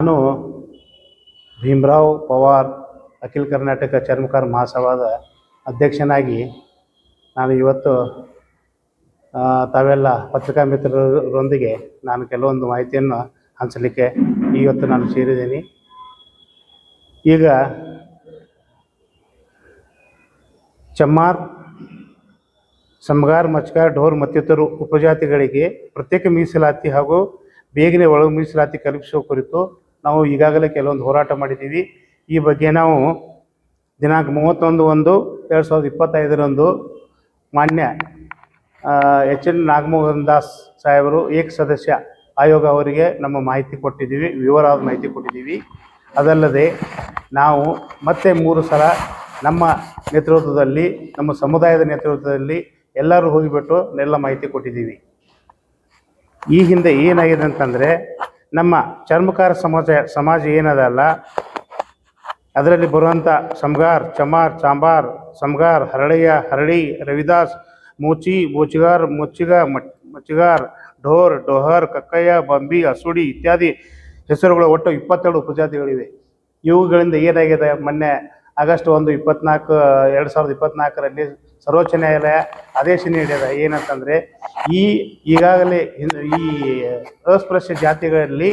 ನಾನು ಭೀಮರಾವ್ ಪವಾರ್, ಅಖಿಲ ಕರ್ನಾಟಕ ಚರ್ಮಕಾರ ಮಹಾಸಭಾದ ಅಧ್ಯಕ್ಷನಾಗಿ ನಾನು ಇವತ್ತು ತಾವೆಲ್ಲ ಪತ್ರಿಕಾ ಮಿತ್ರರೊಂದಿಗೆ ನಾನು ಕೆಲವೊಂದು ಮಾಹಿತಿಯನ್ನು ಹಂಚಲಿಕ್ಕೆ ಇವತ್ತು ನಾನು ಸೇರಿದ್ದೀನಿ. ಈಗ ಚಮ್ಮಾರ್ ಸಮಗಾರ್ ಮಚ್ಕಾರ್ ಢೋರ್ ಮತ್ತಿತರರು ಉಪಜಾತಿಗಳಿಗೆ ಪ್ರತ್ಯೇಕ ಮೀಸಲಾತಿ ಹಾಗೂ ಬೇಗನೆ ಒಳಗೆ ಮೀಸಲಾತಿ ಕಲ್ಪಿಸುವ ಕುರಿತು ನಾವು ಈಗಾಗಲೇ ಕೆಲವೊಂದು ಹೋರಾಟ ಮಾಡಿದ್ದೀವಿ. ಈ ಬಗ್ಗೆ ನಾವು ದಿನಾಂಕ ಮೂವತ್ತೊಂದು ಒಂದು ಎರಡು ಸಾವಿರದ ಇಪ್ಪತ್ತೈದರಂದು ಮಾನ್ಯ ಎಚ್ ಎನ್ ನಾಗಮೋಹನ್ ದಾಸ್ ಸಾಹೇಬರು ಏಕ ಸದಸ್ಯ ಆಯೋಗ ಅವರಿಗೆ ನಮ್ಮ ಮಾಹಿತಿ ಕೊಟ್ಟಿದ್ದೀವಿ, ವಿವರವಾದ ಮಾಹಿತಿ ಕೊಟ್ಟಿದ್ದೀವಿ. ಅದಲ್ಲದೆ ನಾವು ಮತ್ತೆ ಮೂರು ಸಲ ನಮ್ಮ ನೇತೃತ್ವದಲ್ಲಿ, ನಮ್ಮ ಸಮುದಾಯದ ನೇತೃತ್ವದಲ್ಲಿ ಎಲ್ಲರೂ ಹೋಗಿಬಿಟ್ಟು ಎಲ್ಲ ಮಾಹಿತಿ ಕೊಟ್ಟಿದ್ದೀವಿ. ಈ ಹಿಂದೆ ಏನಾಗಿದೆ ಅಂತಂದರೆ ನಮ್ಮ ಚರ್ಮಕಾರ ಸಮಾಜ ಸಮಾಜ ಏನದಲ್ಲ ಅದರಲ್ಲಿ ಬರುವಂಥ ಸಮಗಾರ್ ಚಮಾರ್, ಚಾಂಬಾರ್ ಸಮಗಾರ್ ಹರಳಯ್ಯ ಹರಳಿ ರವಿದಾಸ್, ಮೂಚಿ, ಮೂಚಿಗಾರ್ ಮುಚ್ಚಿಗ ಮಚ್- ಮಚ್ಚಿಗಾರ್ ಢೋರ್ ಡೋಹರ್ ಕಕ್ಕಯ್ಯ, ಬಂಬಿ ಹಸುಡಿ ಇತ್ಯಾದಿ ಹೆಸರುಗಳು ಒಟ್ಟು ಇಪ್ಪತ್ತೆರಡು ಉಪಜಾತಿಗಳಿವೆ. ಇವುಗಳಿಂದ ಏನಾಗಿದೆ ಮೊನ್ನೆ ಆಗಸ್ಟ್ ಒಂದು ಇಪ್ಪತ್ನಾಲ್ಕು, ಎರಡು ಸಾವಿರದ ಇಪ್ಪತ್ನಾಲ್ಕರಲ್ಲಿ ಸರ್ವೋಚ್ಚ ನ್ಯಾಯಾಲಯ ಆದೇಶ ನೀಡಿದ ಏನಂತಂದರೆ, ಈ ಈಗಾಗಲೇ ಈ ಅಸ್ಪೃಶ್ಯ ಜಾತಿಗಳಲ್ಲಿ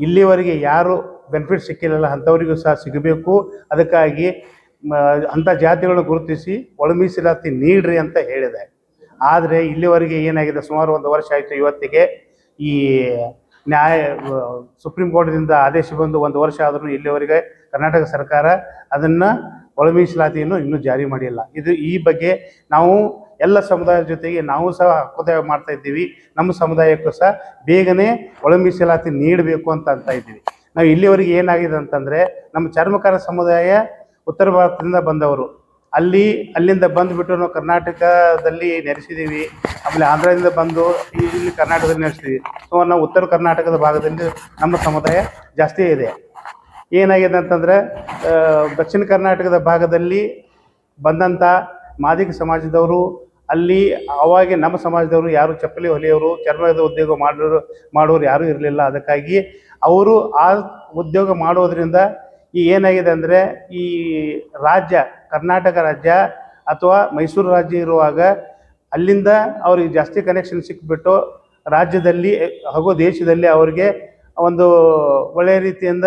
ಇಲ್ಲಿವರೆಗೆ ಯಾರು ಬೆನಿಫಿಟ್ ಸಿಕ್ಕಿಲ್ಲಲ್ಲ ಅಂಥವರಿಗೂ ಸಹ ಸಿಗಬೇಕು. ಅದಕ್ಕಾಗಿ ಅಂಥ ಜಾತಿಗಳನ್ನು ಗುರುತಿಸಿ ಒಳ ಮೀಸಲಾತಿ ನೀಡ್ರಿ ಅಂತ ಹೇಳಿದೆ. ಆದರೆ ಇಲ್ಲಿವರೆಗೆ ಏನಾಗಿದೆ? ಸುಮಾರು ಒಂದು ವರ್ಷ ಆಯಿತು ಇವತ್ತಿಗೆ ಈ ನ್ಯಾಯ ಸುಪ್ರೀಂ ಕೋರ್ಟ್ದಿಂದ ಆದೇಶ ಬಂದು ಒಂದು ವರ್ಷ ಆದರೂ ಇಲ್ಲಿವರೆಗೆ ಕರ್ನಾಟಕ ಸರ್ಕಾರ ಅದನ್ನು ಒಳ ಮೀಸಲಾತಿಯನ್ನು ಇನ್ನೂ ಜಾರಿ ಮಾಡಿಲ್ಲ. ಇದು ಈ ಬಗ್ಗೆ ನಾವು ಎಲ್ಲ ಸಮುದಾಯದ ಜೊತೆಗೆ ನಾವು ಸಹ ಹಕ್ಕುದಾಯ ಮಾಡ್ತಾ ಇದ್ದೀವಿ. ನಮ್ಮ ಸಮುದಾಯಕ್ಕೂ ಸಹ ಬೇಗನೆ ಒಳಮೀಸಲಾತಿ ನೀಡಬೇಕು ಅಂತ ಅಂತ ಇದ್ದೀವಿ. ನಾವು ಇಲ್ಲಿವರೆಗೆ ಏನಾಗಿದೆ ಅಂತಂದರೆ ನಮ್ಮ ಚರ್ಮಕಾರ ಸಮುದಾಯ ಉತ್ತರ ಭಾರತದಿಂದ ಬಂದವರು. ಅಲ್ಲಿ, ಅಲ್ಲಿಂದ ಬಂದುಬಿಟ್ಟು ನಾವು ಕರ್ನಾಟಕದಲ್ಲಿ ನೆಲೆಸಿದ್ದೀವಿ. ಆಮೇಲೆ ಆಂಧ್ರದಿಂದ ಬಂದು ಇಲ್ಲಿ ಕರ್ನಾಟಕದಲ್ಲಿ ನೆಲೆಸಿದ್ದೀವಿ. ಸೊ, ನಾವು ಉತ್ತರ ಕರ್ನಾಟಕದ ಭಾಗದಲ್ಲಿ ನಮ್ಮ ಸಮುದಾಯ ಜಾಸ್ತಿ ಇದೆ. ಏನಾಗಿದೆ ಅಂತಂದರೆ ದಕ್ಷಿಣ ಕರ್ನಾಟಕದ ಭಾಗದಲ್ಲಿ ಬಂದಂಥ ಮಾದಿಗ ಸಮಾಜದವರು, ಅಲ್ಲಿ ಅವಾಗೆ ನಮ್ಮ ಸಮಾಜದವರು ಯಾರು ಚಪ್ಪಲಿ ಹೊಲಿಯೋರು, ಚರ್ಮದ ಉದ್ಯೋಗ ಮಾಡೋರು ಮಾಡೋರು ಯಾರೂ ಇರಲಿಲ್ಲ. ಅದಕ್ಕಾಗಿ ಅವರು ಆ ಉದ್ಯೋಗ ಮಾಡೋದ್ರಿಂದ ಈ ಏನಾಗಿದೆ ಅಂದರೆ, ಈ ರಾಜ್ಯ, ಕರ್ನಾಟಕ ರಾಜ್ಯ ಅಥವಾ ಮೈಸೂರು ರಾಜ್ಯ ಇರುವಾಗ ಅಲ್ಲಿಂದ ಅವ್ರಿಗೆ ಜಾಸ್ತಿ ಕನೆಕ್ಷನ್ ಸಿಕ್ಬಿಟ್ಟು ರಾಜ್ಯದಲ್ಲಿ, ಹಾಗೂ ದೇಶದಲ್ಲಿ ಅವರಿಗೆ ಒಂದು ಒಳ್ಳೆಯ ರೀತಿಯಿಂದ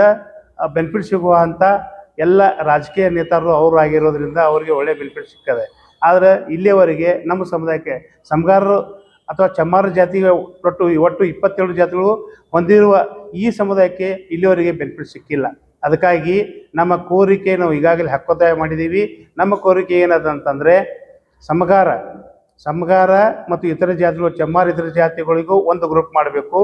ಬೆನಿಫಿಟ್ ಸಿಗುವಂಥ ಎಲ್ಲ ರಾಜಕೀಯ ನೇತಾರರು ಅವರು ಆಗಿರೋದ್ರಿಂದ ಅವರಿಗೆ ಒಳ್ಳೆಯ ಬೆನಿಫಿಟ್ ಸಿಗ್ತದೆ. ಆದರೆ ಇಲ್ಲಿಯವರೆಗೆ ನಮ್ಮ ಸಮುದಾಯಕ್ಕೆ ಸಮಗಾರರು ಅಥವಾ ಚಮ್ಮಾರ ಜಾತಿಗೆ ಒಟ್ಟು ಒಟ್ಟು ಇಪ್ಪತ್ತೇಳು ಜಾತಿಗಳು ಹೊಂದಿರುವ ಈ ಸಮುದಾಯಕ್ಕೆ ಇಲ್ಲಿಯವರೆಗೆ ಬೆನಿಫಿಟ್ ಸಿಕ್ಕಿಲ್ಲ. ಅದಕ್ಕಾಗಿ ನಮ್ಮ ಕೋರಿಕೆ ನಾವು ಈಗಾಗಲೇ ಹಕ್ಕೊತ್ತಾಯ ಮಾಡಿದ್ದೀವಿ. ನಮ್ಮ ಕೋರಿಕೆ ಏನದ ಅಂತಂದರೆ ಸಮಗಾರ ಸಮಗಾರ ಮತ್ತು ಇತರ ಜಾತಿಗಳು, ಚಮ್ಮಾರ ಇತರ ಜಾತಿಗಳಿಗೂ ಒಂದು ಗ್ರೂಪ್ ಮಾಡಬೇಕು.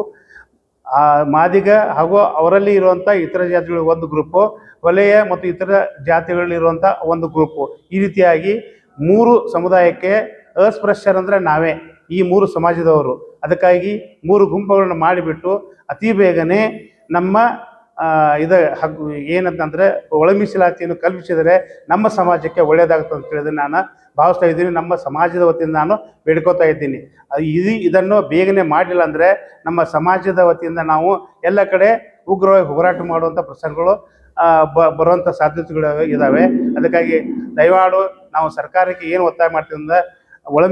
ಆ ಮಾದಿಗ ಹಾಗೂ ಅವರಲ್ಲಿ ಇರುವಂಥ ಇತರ ಜಾತಿಗಳ ಒಂದು ಗ್ರೂಪು ವಲಯ ಮತ್ತು ಇತರ ಜಾತಿಗಳಲ್ಲಿರುವಂಥ ಒಂದು ಗ್ರೂಪು ಈ ರೀತಿಯಾಗಿ ಮೂರು ಸಮುದಾಯಕ್ಕೆ ಅಸ್ಪೃಶ್ಯರಂದರೆ ನಾವೇ, ಈ ಮೂರು ಸಮಾಜದವರು. ಅದಕ್ಕಾಗಿ ಮೂರು ಗುಂಪುಗಳನ್ನು ಮಾಡಿಬಿಟ್ಟು ಅತಿ ಬೇಗನೆ ನಮ್ಮ ಇದು ಹಗ್, ಏನಂತಂದರೆ ಒಳ ಮೀಸಲಾತಿಯನ್ನು ಕಲ್ಪಿಸಿದರೆ ನಮ್ಮ ಸಮಾಜಕ್ಕೆ ಒಳ್ಳೆಯದಾಗುತ್ತೆ ಅಂತ ಹೇಳಿದ್ರೆ ನಾನು ಭಾವಿಸ್ತಾ ಇದ್ದೀನಿ. ನಮ್ಮ ಸಮಾಜದ ವತಿಯಿಂದ ನಾನು ಬೇಡ್ಕೋತಾ ಇದ್ದೀನಿ. ಇದು, ಇದನ್ನು ಬೇಗನೆ ಮಾಡಲಿಲ್ಲ ಅಂದರೆ ನಮ್ಮ ಸಮಾಜದ ವತಿಯಿಂದ ನಾವು ಎಲ್ಲ ಕಡೆ ಉಗ್ರವಾಗಿ ಹೋರಾಟ ಮಾಡುವಂಥ ಪ್ರಸಂಗಗಳು ಬ, ಬರುವಂಥ ಸಾಧ್ಯತೆಗಳು ಇದ್ದಾವೆ ಅದಕ್ಕಾಗಿ ದಯವಾಡು ನಾವು ಸರ್ಕಾರಕ್ಕೆ ಏನು ಒತ್ತಾಯ ಮಾಡ್ತೀವಿ ಅಂದರೆ ಒಳ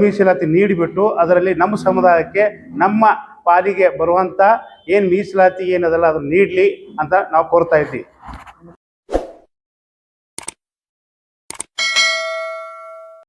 ನೀಡಿಬಿಟ್ಟು ಅದರಲ್ಲಿ ನಮ್ಮ ಸಮುದಾಯಕ್ಕೆ ನಮ್ಮ ಪಾಲಿಗೆ ಬರುವಂಥ ಏನು ಮೀಸಲಾತಿ ಏನದಲ್ಲ ಅದನ್ನು ನೀಡಲಿ ಅಂತ ನಾವು ಕೋರ್ತಾ ಇದ್ದೀವಿ